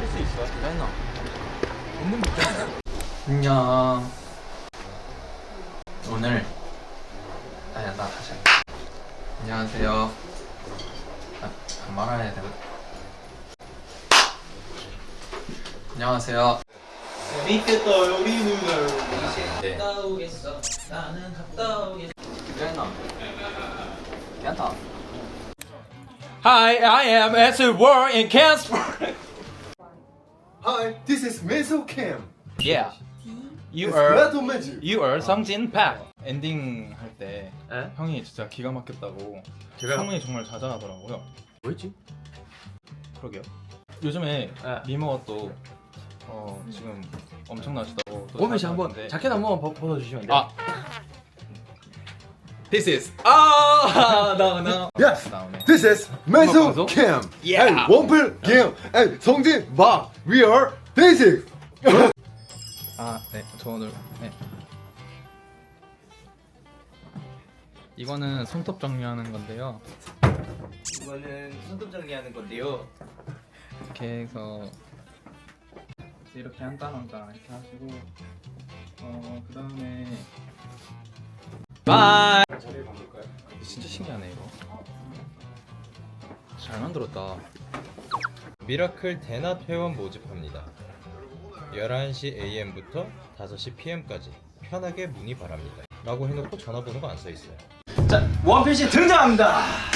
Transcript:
살릴 수 있어. 됐나? 없는 거 있잖아. 안녕. 오늘 아야 나 다시. 할게. 안녕하세요. 아, 안 말아야 되거든. 안녕하세요. 재밌겠다 우리 누나. 네. 갔다 오겠어. 나는 갔다 오겠어. 됐나? 괜찮다. Hi, I am as a war in Casper. Hi, this is Meso Cam. Yeah. You are Battle Magic. you are 성진 팍. 엔딩 할 때 에? 형이 진짜 기가 막혔다고 제가요? 성능이 정말 자자하더라고요. 뭐였지? 그러게요. 요즘에 네. 미모가 또 어, 지금 엄청나시다고 또 오면 씨 한번. 자켓 한번 벗- 벗어주시면 안 돼요? 아 This is 아 no no Yes, 나오네. this is 방송? Cam. Yeah. And 원필 Cam. And 성진 박. We are basic. 아, 네. 저 오늘 네. 이거는 손톱 정리하는 건데요. 이거는 손톱 정리하는 건데요. 이렇게 해서 이렇게 한 단 한 단 이렇게 하시고 어, 그 다음에 Bye. 진짜 신기하네 이거. 잘 만들었다. 미라클 대낮 회원 모집합니다. 11시 AM부터 5시 PM까지 편하게 문의 바랍니다. 라고 해놓고 전화번호가 안 써 있어요. 자, 씨 등장합니다.